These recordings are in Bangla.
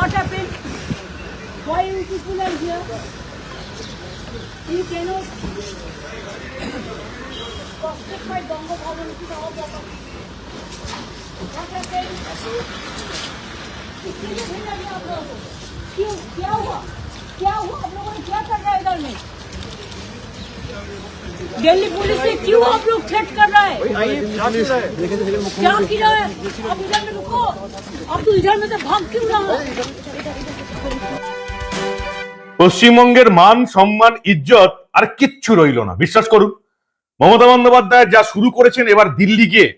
what happened? Why you people are here? You cannot prospect my Bongo Bhavan to the all property. What happened? कितने दिन लगे आप लोगों को? क्यों क्या हुआ क्या हुआ आप लोगों ने क्या कर रहा है इधर में दिल्ली पुलिस से क्यों आप लोग थ्रेट कर रहा है क्या किया है आप इधर में रुको आप तो इधर में से भाग क्यों रहा है পশ্চিমবঙ্গের মান সম্মান ইজ্জত আর কিচ্ছু রইল না বিশ্বাস করুন মমতা বন্দ্যোপাধ্যায় যা শুরু করেছেন এবার দিল্লি গিয়ে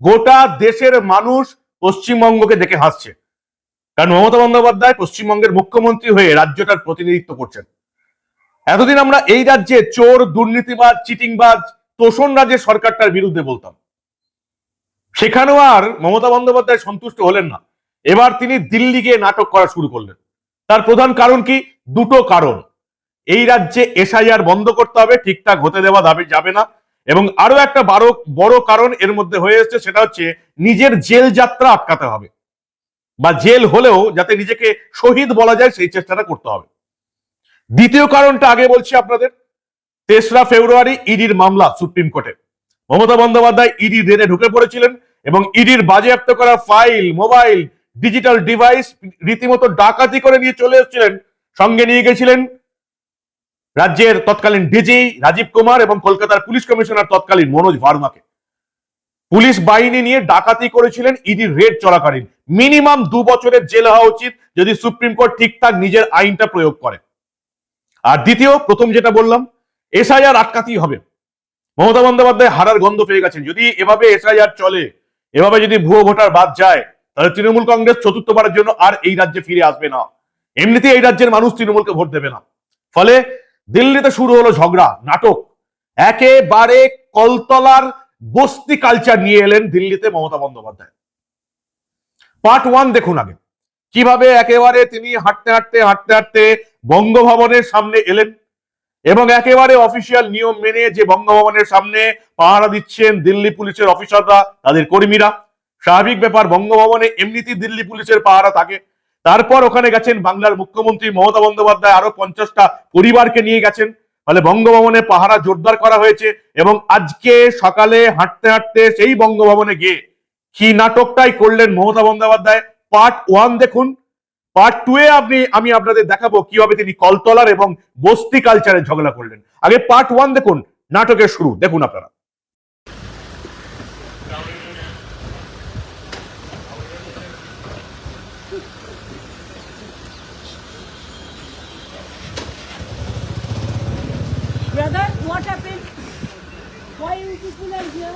গোটা দেশের মানুষ পশ্চিমবঙ্গকে দেখে হাসছে কারণ মমতা বন্দ্যোপাধ্যায় পশ্চিমবঙ্গের মুখ্যমন্ত্রী হয়ে রাজ্যটার প্রতিনিধিত্ব করছেন এতদিন আমরা এই রাজ্যে চোর, দুর্নীতিবাজ, চিটিংবাজ তোষণ রাজ্যের সরকারটার বিরুদ্ধে বলতাম। সেখানেও আর মমতা বন্দ্যোপাধ্যায় সন্তুষ্ট হলেন না। এবার তিনি দিল্লি গিয়ে নাটক করা শুরু করলেন। তার প্রধান কারণ কি? দুটো কারণ। এই রাজ্যে এসআইআর বন্ধ করতে হবে, ঠিকঠাক হতে দেওয়া দাবি যাবে না। এবং আরও একটা বড় বড় কারণ এর মধ্যে হয়ে এসেছে, সেটা হচ্ছে নিজের জেল যাত্রা আটকাতে হবে। বা জেল হলেও যাতে নিজেকে শহীদ বলা যায়, সেই চেষ্টাটা করতে হবে। দ্বিতীয় কারণটা আগে বলছি আপনাদের। তেসরা ফেব্রুয়ারি ইডির মামলা সুপ্রিম কোর্টে। মমতা বন্দ্যোপাধ্যায় ইডি রেডে ঢুকে পড়েছিলেন এবং ইডির বাজেয়াপ্ত করা ফাইল, মোবাইল, ডিজিটাল ডিভাইস রীতিমতো ডাকাতি করে নিয়ে চলে এসেছিলেন। সঙ্গে নিয়ে গেছিলেন রাজ্যের তৎকালীন ডিজি রাজীব কুমার এবং কলকাতার পুলিশ কমিশনার তৎকালীন মনোজ ভার্মাকে। পুলিশ বাহিনী নিয়ে ডাকাতি করেছিলেন ইডি রেড চলাকালীন মিনিমাম দু বছরের জেল হওয়া উচিত যদি সুপ্রিম কোর্ট ঠিকঠাক নিজের আইনটা প্রয়োগ করে। আর দ্বিতীয়, প্রথম যেটা বললাম এসআইআর আটকাতেই হবে। মমতা বন্দ্যোপাধ্যায় হারার গন্ধ পেয়ে গেছেন। যদি এভাবে এসআইআর চলে, এভাবে যদি ভুয়ো ভোটার বাদ যায়, তাহলে তৃণমূল কংগ্রেস চতুর্থবারের জন্য আর এই রাজ্যে ফিরে আসবে না। এমনিতে এই রাজ্যের মানুষ তৃণমূলকে ভোট দেবে না। ফলে দিল্লিতে শুরু হলো ঝগড়া, নাটক। একেবারে কলতলার বস্তি কালচার নিয়ে এলেন দিল্লিতে মমতা বন্দ্যোপাধ্যায়। পার্ট ওয়ান দেখুন আগে। কীভাবে একেবারে তিনি হাঁটতে হাঁটতে হাঁটতে হাঁটতে বঙ্গভবনের সামনে এলেন এবং একেবারে অফিসিয়াল নিয়ম মেনে যে বঙ্গভবনের সামনে পাহারা দিচ্ছেন দিল্লি পুলিশের অফিসাররা, তাদের কর্মীরা, স্বাভাবিক ব্যাপার বঙ্গভবনে এমনিতেই দিল্লি পুলিশের পাহারা থাকে। তারপর ওখানে গেছেন বাংলার মুখ্যমন্ত্রী মমতা বন্দ্যোপাধ্যায়, আরও পঞ্চাশটা পরিবারকে নিয়ে গেছেন। ফলে বঙ্গভবনে পাহারা জোরদার করা হয়েছে এবং আজকে সকালে হাঁটতে হাঁটতে সেই বঙ্গভবনে গিয়ে কি নাটকটাই করলেন মমতা বন্দ্যোপাধ্যায় পার্ট ওয়ান দেখুন পার্ট টু এ আপনি আমি আপনাদের দেখাবো কীভাবে তিনি কলতলার এবং বস্তি কালচারে ঝগড়া করলেন আগে পার্ট ওয়ান দেখুন নাটকের শুরু দেখুন আপনারা Brother, what happened? Why you are here?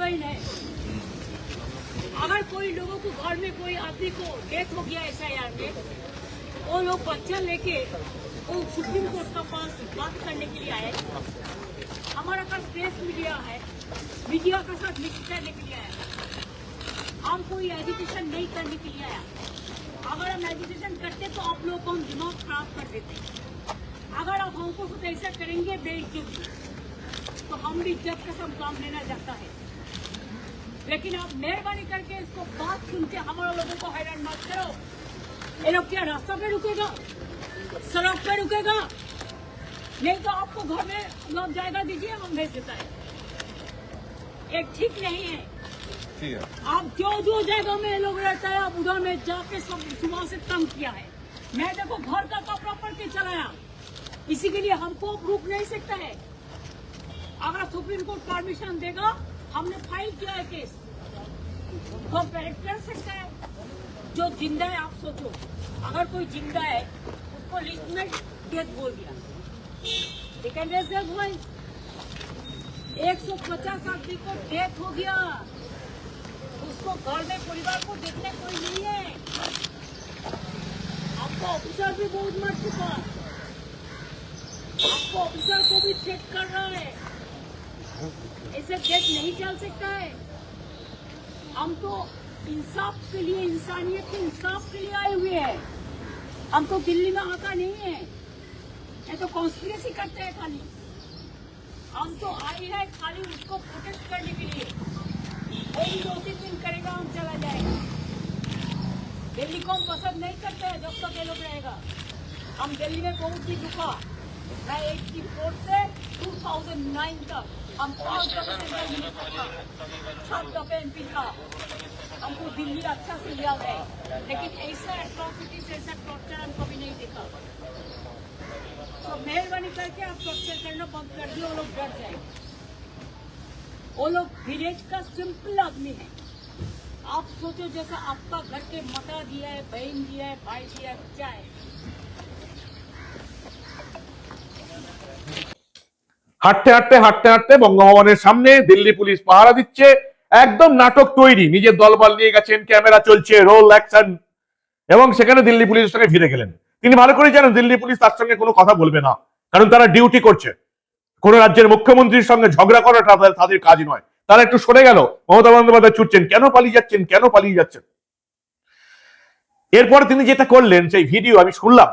बहन है। अगर कोई लोगों को घर में कोई आदमी को डेथ हो गया ऐसा यार में, वो लोग बच्चा लेके वो सुप्रीम कोर्ट का पास बात करने के लिए आए। हमारा पास प्रेस मीडिया है, मीडिया के साथ मिक्स करने के लिए आया। हम कोई एजुकेशन नहीं करने के लिए आया। अगर हम एजुकेशन करते तो आप लोगों को हम दिमाग खराब कर देते। अगर आप हमको कुछ ऐसा करेंगे, बेइज्जती। तो हम भी इज़्ज़त का सब काम लेना चाहता है। लेकिन आप मेहरबानी करके इसको बात सुन के हमारे लोगों को हैरान मत करो। ये लोग क्या रास्ता पे रुकेगा? सड़क पे रुकेगा? नहीं तो आपको घर में लौट जाएगा दीजिए हम भेज देता है। ये ठीक नहीं है। आप जो जो जगह में ये लोग रहता है आप उधर में जाके सब सुबह से तंग किया है। मैं देखो घर का कपड़ा पड़ के चलाया। इसी के लिए हमको रुक नहीं सकता है। अगर सुप्रीम कोर्ट परमिशन देगा हमने फ़ाइल किया है केस। तो कर सकता है। जो ज़िंदा है, आप सोचो। अगर कोई ज़िंदा है, उसको लिस्ट में डेथ बोल दिया। Their voice. 150 आदमी को डेथ हो गया। उसको घर में परिवार को देखने कोई नहीं है। आपका ऑफिसर भी बहुत मर चुका। आपको ऑफिसर को भी चेक कर रहा है। ऐसे देश नहीं चल सकता है। हम तो इंसाफ के लिए, इंसानियत के इंसाफ के लिए आए हुए हैं। हम तो दिल्ली में आता नहीं है। ये तो कॉन्स्पिरेसी करते हैं खाली। हम तो आए हैं खाली उसको प्रोटेक्ट करने के लिए। वही दो तीन दिन करेगा, हम चला जाएगा। दिल्ली को हम पसंद नहीं करते हैं, जब तक ये लोग रहेगा। हम दिल्ली में बहुत ही दुखा। मैं एट्टी फोर से 2009 तक हम पाँच दफे से दिल्ली में था हमको दिल्ली अच्छा से याद है लेकिन ऐसा एट्रॉसिटीज ऐसा टॉर्चर हम कभी नहीं देखा तो मेहरबानी करके आप टॉर्चर करना बंद कर दिए वो लोग डर जाएँगे वो लोग विलेज का सिंपल आदमी है आप सोचो जैसा आपका घर के मता दिया है बहन दिया है भाई दिया है क्या है হাঁটতে হাঁটতে হাঁটতে হাঁটতে বঙ্গভবনের সামনে দিল্লি পুলিশ পাহারা দিচ্ছে। একদম নাটক তৈরি, নিজের দলবল নিয়ে গেছেন, ক্যামেরা চলছে, রোল, অ্যাকশন। এবং সেখানে দিল্লি পুলিশের সঙ্গে ফিরে গেলেন। তিনি ভালো করে জানেন, দিল্লি পুলিশ তার সঙ্গে কোনো কথা বলবে না, কারণ তারা ডিউটি করছে। কোন রাজ্যের মুখ্যমন্ত্রীর সঙ্গে ঝগড়া করাটা তাদের- কাজ নয়। তারা একটু সরে গেল, মমতা বন্দ্যোপাধ্যায় ছুটছেন, কেন পালিয়ে যাচ্ছেন, কেন পালিয়ে যাচ্ছেন? এরপর তিনি যেটা করলেন, সেই ভিডিও আমি শুনলাম।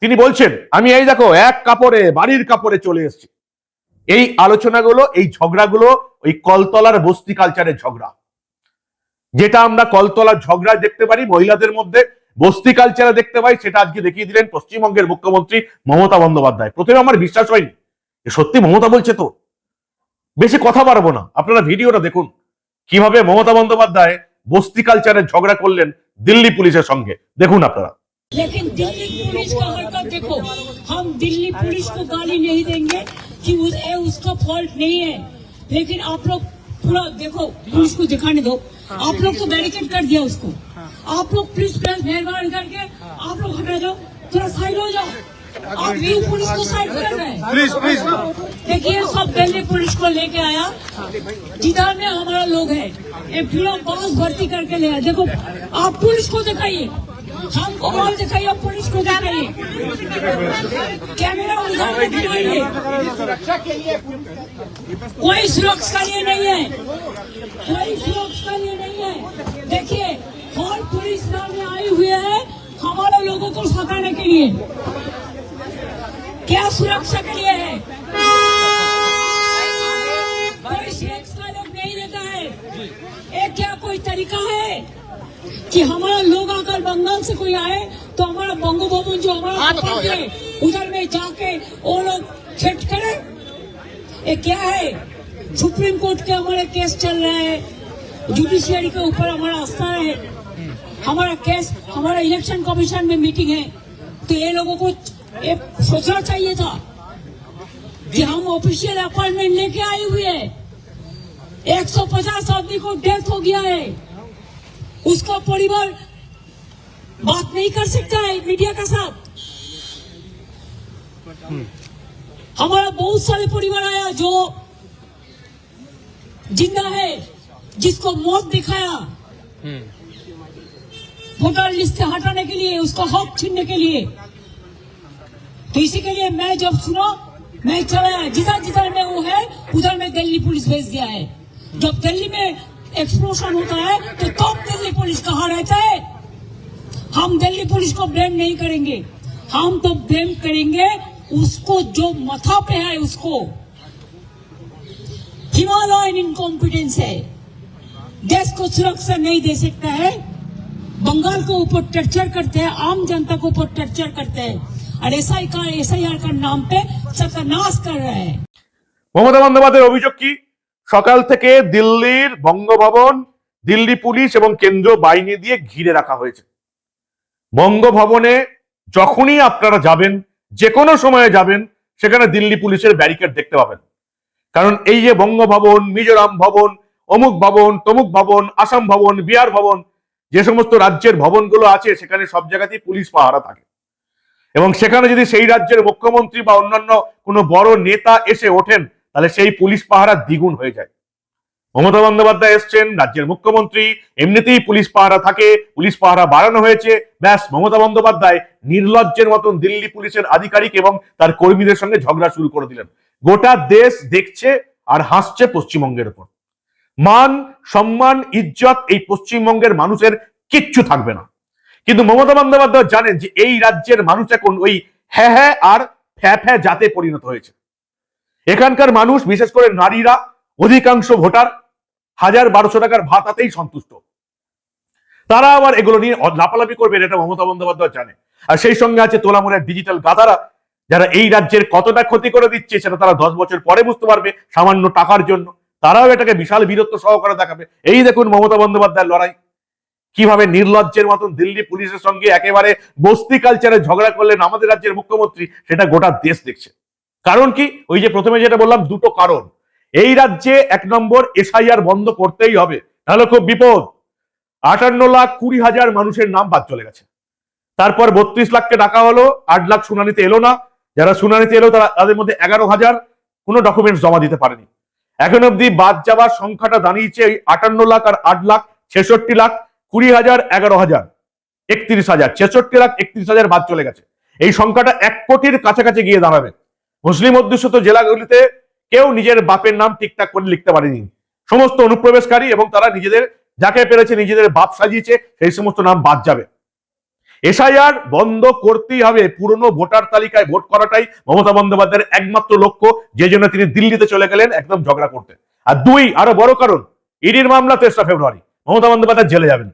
তিনি বলছেন, আমি এই দেখো, এক কাপড়ে, বাড়ির কাপড়ে চলে এসেছি। এই আলোচনাগুলো এই ঝগড়াগুলো ওই কলতলার বস্তি কালচারের ঝগড়া যেটা আমরা কলতলার ঝগড়া দেখতে পারি মহিলাদের মধ্যে বস্তি কালচারে দেখতে পাই সেটা আজকে দেখিয়ে দিলেন পশ্চিমবঙ্গের মুখ্যমন্ত্রী মমতা বন্দ্যোপাধ্যায় প্রথমে আমার বিশ্বাস হয়নি যে সত্যি মমতা বলছে তো বেশি কথা পারবো না আপনারা ভিডিওটা দেখুন কিভাবে মমতা বন্দ্যোপাধ্যায় বস্তি কালচারের ঝগড়া করলেন দিল্লি পুলিশের সঙ্গে দেখুন আপনারা लेकिन दिल्ली पुलिस का हरकत देखो हम दिल्ली पुलिस को गाली नहीं देंगे कि उस, ए, उसका फॉल्ट नहीं है। लेकिन आप लोग पूरा देखो पुलिस को दिखाने दो। आप लोग तो बैरिकेड कर दिया उसको। आप लोग प्लीज़ प्लीज़ मेहरबान करके आप लोग हटा जाओ थोड़ा साइड हो जाओ। आप भी पुलिस को साइड कर रहे हैं। प्लीज़ प्लीज़ देखिए सब दिल्ली पुलिस को लेके आया। जिधर में हमारा लोग है ये पूरा बाँस भर्ती करके ले आया। देखो आप पुलिस को दिखाइए। हमको माल दिखाइए? पुलिस को दिखाइए। कैमरा उधर दिखाइए। कोई सुरक्षा के लिए नहीं है। कोई सुरक्षा के लिए नहीं है। देखिए और पुलिस में आई हुई है हमारे लोगों को सताने के लिए। क्या सुरक्षा के लिए है? कोई सुरक्षा लोग नहीं देता है। ये क्या कोई तरीका है? कि हमारा लोग अगर बंगाल से कोई आए तो हमारा बंगो भवन जो हमारा apartment है उधर में जाके वो लोग छेट करे। ये क्या है? सुप्रीम कोर्ट के हमारे केस चल रहे हैं। जुडिशियरी के ऊपर हमारा आस्था है। हमारा केस हमारा इलेक्शन कमीशन में मीटिंग है। तो ये लोगों को ये सोचना चाहिए था कि हम ऑफिशियल अपॉइंटमेंट लेके आए हुए हैं। 150 आदमी को डेथ हो गया है। उसका परिवार बात नहीं कर सकता है मीडिया का साथ। हमारा बहुत सारे परिवार आया जो ज़िंदा है जिसको मौत दिखाया। वोटर लिस्ट से हटाने के लिए उसका हक छीनने के लिए। तो इसी के लिए मैं जब सुना मैं चला जिधर जिधर में वो है उधर में दिल्ली पुलिस भेज दिया है। जब दिल्ली में एक्सप्लोशन होता है तो तब दिल्ली पुलिस कहाँ रहता है हम दिल्ली पुलिस को ब्लेम नहीं करेंगे हम तो ब्लेम करेंगे उसको जो मथा पे है उसको हिमालयन इनकॉम्पिटेंस है देश को सुरक्षा नहीं दे सकता है बंगाल को ऊपर टर्चर करते हैं आम जनता को ऊपर टर्चर करते हैं और एस आई का एस आई आर का नाम पे सत्यानाश कर रहे हैं মমতা বন্দ্যোপাধ্যায়ের অভিযোগ কি সকাল থেকে দিল্লির বঙ্গভবন, দিল্লি পুলিশ এবং কেন্দ্রীয় বাহিনী দিয়ে ঘিরে রাখা হয়েছে। বঙ্গভবনে যখনই আপনারা যাবেন যে কোনো সময়ে যাবেন, সেখানে দিল্লি পুলিশের ব্যারিকেড দেখতে পাবেন। কারণ এই যে বঙ্গভবন, মিজোরাম ভবন, অমুক ভবন, তমুক ভবন, আসাম ভবন, বিহার ভবন, যে সমস্ত রাজ্যের ভবনগুলো আছে, সেখানে সব জায়গাতেই পুলিশ পাহারা থাকে। এবং সেখানে যদি সেই রাজ্যের মুখ্যমন্ত্রী বা অন্যান্য কোনো বড় নেতা এসে ওঠেন তাহলে সেই পুলিশ পাহারা দ্বিগুণ হয়ে যায়। মমতা বন্দ্যোপাধ্যায় এসছেন, রাজ্যের মুখ্যমন্ত্রী, এমনিতেই পুলিশ পাহারা থাকে, পুলিশ পাহারা বাড়ানো হয়েছে। ব্যাস, মমতা বন্দ্যোপাধ্যায় নির্লজ্জের মতন দিল্লি পুলিশের আধিকারিক এবং তার কর্মীদের সঙ্গে ঝগড়া শুরু করে দিলেন। গোটা দেশ দেখছে আর হাসছে পশ্চিমবঙ্গের উপর। মান, সম্মান, ইজ্জত এই পশ্চিমবঙ্গের মানুষের কিচ্ছু থাকবে না। কিন্তু মমতা বন্দ্যোপাধ্যায় জানেন যে এই রাজ্যের মানুষ এখন ওই হ্যাঁ হ্যাঁ আর ফ্যা ফ্যা জাতে পরিণত হয়েছে। এখানকার মানুষ, বিশেষ করে নারীরা, অধিকাংশ ভোটার হাজার বারোশো টাকার ভাতাতেই সন্তুষ্ট। তারা আবার এগুলো নিয়ে লাপালাপি করবেন এটা মমতা বন্দ্যোপাধ্যায় জানে। আর সেই সঙ্গে আছে তোলামুলের ডিজিটাল গাদারা, যারা এই রাজ্যের কতটা ক্ষতি করে দিচ্ছে সেটা তারা দশ বছর পরে বুঝতে পারবে, সামান্য টাকার জন্য। তারাও এটাকে বিশাল বীরত্ব সহকারে দেখাবে। এই দেখুন মমতা বন্দ্যোপাধ্যায়ের লড়াই। কীভাবে নির্লজ্জের মতন দিল্লি পুলিশের সঙ্গে একেবারে বস্তি কালচারে ঝগড়া করলেন আমাদের রাজ্যের মুখ্যমন্ত্রী, সেটা গোটা দেশ দেখছে। কারণ কি? ওই যে প্রথমে যেটা বললাম, দুটো কারণ। এই রাজ্যে এক নম্বর এসআইআর বন্ধ করতেই হবে তাহলে খুব বিপদ। আটান্ন লাখ কুড়ি হাজার মানুষের নাম বাদ চলে গেছে। তারপর বত্রিশ লাখকে ডাকা হলো, আট লাখ শুনানিতে এলো না। যারা শুনানিতে এলো, তারা তাদের মধ্যে এগারো হাজার কোনো ডকুমেন্টস জমা দিতে পারেনি। এখন অব্দি বাদ যাওয়ার সংখ্যাটা দাঁড়িয়েছে আটান্ন লাখ আর আট লাখ ছেষট্টি লাখ কুড়ি হাজার এগারো হাজার, একত্রিশ হাজার, ছেষট্টি লাখ একত্রিশ হাজার বাদ চলে গেছে। এই সংখ্যাটা এক কোটির কাছাকাছি গিয়ে দাঁড়াবে। মুসলিম অধ্যুষিত জেলাগুলিতে কেউ নিজের বাপের নাম ঠিকঠাক করে লিখতে পারেনি। সমস্ত অনুপ্রবেশকারী এবং তারা নিজেদের, যাকে পেরেছে নিজেদের বাপ সাজিয়েছে, সেই সমস্ত নাম বাদ যাবে। এসআইআর বন্ধ করতেই হবে। পুরনো ভোটার তালিকায় ভোট করাটাই মমতা বন্দ্যোপাধ্যায়ের একমাত্র লক্ষ্য, যে জন্য তিনি দিল্লিতে চলে গেলেন একদম ঝগড়া করতে। আর দুই, আরও বড় কারণ, ইডির মামলা তেসরা ফেব্রুয়ারি। মমতা বন্দ্যোপাধ্যায় জেলে যাবেন।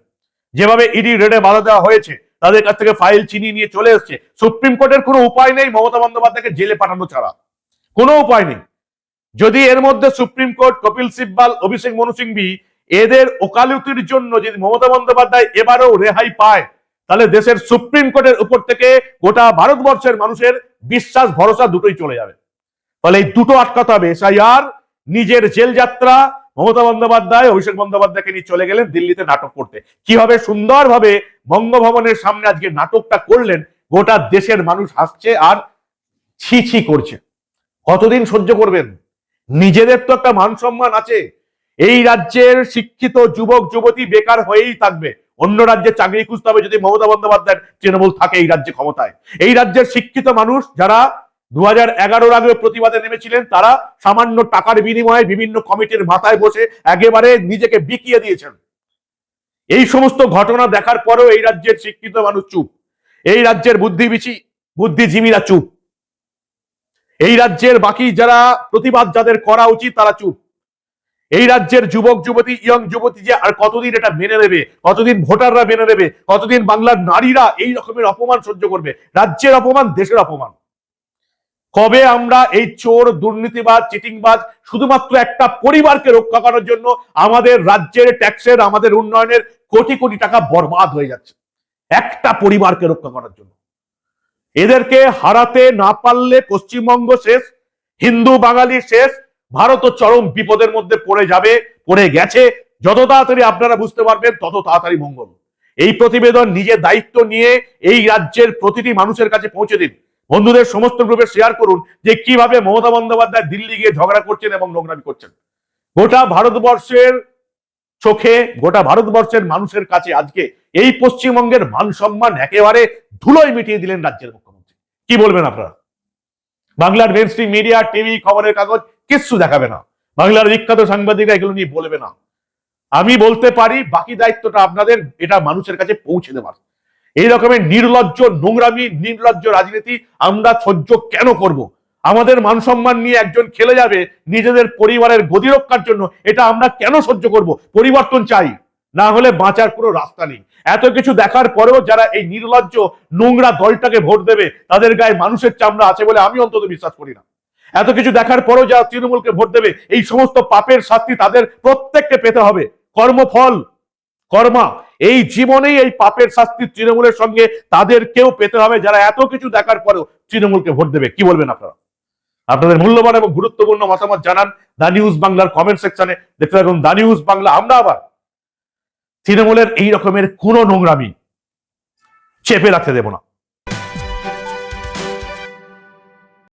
যেভাবে ইডি রেডে বাধা দেওয়া হয়েছে তাদের কাছ থেকে ফাইল চিনিয়ে নিয়ে চলে এসছে। সুপ্রিম কোর্টের কোনো উপায় নেই মমতা বন্দ্যোপাধ্যায়কে জেলে পাঠানো ছাড়া। কোনো উপায় নেই। যদি এর মধ্যে সুপ্রিম কোর্ট কপিল সিব্বাল, অভিষেক মনু সিংভি এদের ওকালতির জন্য যদি মমতা বন্দ্যোপাধ্যায় এবারও রেহাই পায়, তাহলে দেশের সুপ্রিম কোর্টের উপর থেকে গোটা ভারতবর্ষের মানুষের বিশ্বাস, ভরসা দুটোই চলে যাবে। ফলে এই দুটো আটকাতে হবে। এসআইআর, নিজের জেল যাত্রা মমতা বন্দ্যোপাধ্যায়, অভিষেক বন্দ্যোপাধ্যায়কে নিয়ে চলে গেলেন দিল্লিতে নাটক করতে। কীভাবে সুন্দরভাবে বঙ্গভবনের সামনে আজকে নাটকটা করলেন, গোটা দেশের মানুষ হাসছে আর ছি ছি করছে। কতদিন সহ্য করবেন? নিজেদের তো একটা মান সম্মান আছে। এই রাজ্যের শিক্ষিত যুবক, যুবতী বেকার হয়েই থাকবে। অন্য রাজ্যে চাকরি খুঁজতে হবে যদি মমতা বন্দ্যোপাধ্যায়ের তৃণমূল থাকে এই রাজ্যে ক্ষমতায়। এই রাজ্যের শিক্ষিত মানুষ যারা দু হাজার এগারোর আগে প্রতিবাদে নেমেছিলেন তারা। সামান্য টাকার বিনিময়ে বিভিন্ন কমিটির মাথায় বসে একেবারে নিজেকে বিকিয়ে দিয়েছেন। এই সমস্ত ঘটনা দেখার পরেও এই রাজ্যের শিক্ষিত মানুষ চুপ। এই রাজ্যের বুদ্ধিবিচি, বুদ্ধিজীবীরা চুপ। এই রাজ্যের বাকি যারা প্রতিবাদ যাদের করা উচিত তারা চুপ। এই রাজ্যের যুবক যুবতী, ইয়ং যুবতী যে আর কতদিন এটা মেনে নেবে, কতদিন ভোটাররা মেনে নেবে, কতদিন বাংলার নারীরা এই রকমের অপমান সহ্য করবে, রাজ্যের অপমান, দেশের অপমান। কবে আমরা এই চোর, দুর্নীতিবাজ, চিটিংবাজ শুধুমাত্র একটা পরিবারকে রক্ষা করার জন্য আমাদের রাজ্যের ট্যাক্সের, আমাদের উন্নয়নের কোটি কোটি টাকা বরবাদ হয়ে যাচ্ছে? একটা পরিবারকে রক্ষা করার জন্য। এদেরকে হারাতে না পারলে পশ্চিমবঙ্গ শেষ, হিন্দু বাঙালি শেষ, ভারত চরম বিপদের মধ্যে পড়ে যাবে, পড়ে গেছে। যত তাড়াতাড়ি আপনারা বুঝতে পারবেন, তত তাড়াতাড়ি মঙ্গল। এই প্রতিবেদন নিজের দায়িত্ব নিয়ে এই রাজ্যের প্রতিটি মানুষের কাছে পৌঁছে দিন। বন্ধুদের সমস্ত গ্রুপে শেয়ার করুন যে কীভাবে মমতা বন্দ্যোপাধ্যায় দিল্লি গিয়ে ঝগড়া করছেন এবং নোংরামি করছেন। গোটা ভারতবর্ষের চোখে, গোটা ভারতবর্ষের মানুষের কাছে আজকে এই পশ্চিমবঙ্গের মান সম্মান একেবারে ধুলোয় মিটিয়ে দিলেন রাজ্যের মুখ্যমন্ত্রী। কি বলবেন আপনারা? বাংলার মেন স্ট্রিম মিডিয়া টিভি খবরের কাগজ কিচ্ছু দেখাবে না। বাংলার বিখ্যাত সাংবাদিকরা এগুলো নিয়ে বলবে না। আমি বলতে পারি, বাকি দায়িত্বটা আপনাদের, এটা মানুষের কাছে পৌঁছে দেওয়ার। এই রকমের নির্লজ্জ, নোংরামি, নির্লজ্জ রাজনীতি আমরা সহ্য কেন করব? আমাদের মান সম্মান নিয়ে একজন খেলে যাবে নিজেদের পরিবারের গতি রক্ষার জন্য, এটা আমরা কেন সহ্য করব? পরিবর্তন চাই, না হলে বাঁচার কোনো রাস্তা নেই। এত কিছু দেখার পরেও যারা এই নির্লজ্জ, নোংরা দলটাকে ভোট দেবে, তাদের গায়ে মানুষের চামড়া আছে বলে আমি অন্তত বিশ্বাস করি না। এত কিছু দেখার পরেও যারা তৃণমূলকে ভোট দেবে, এই সমস্ত পাপের শাস্তি তাদের প্রত্যেককে পেতে হবে। কর্মফল কর্মা, এই জীবনেই এই পাপের শাস্তি তৃণমূলের সঙ্গে তাদের কেউ পেতে হবে, যারা এত কিছু দেখার পরেও তৃণমূলকে ভোট দেবে। কি বলবেন আপনারা? আপনাদের মূল্যবান এবং গুরুত্বপূর্ণ মতামত জানান দা নিউজ বাংলার কমেন্ট সেকশনে দেখতে থাকুন দা নিউজ বাংলা, আমরা আবার তৃণমূলের এই রকমের কোন নোংরামি চেপে রাখতে দেব না।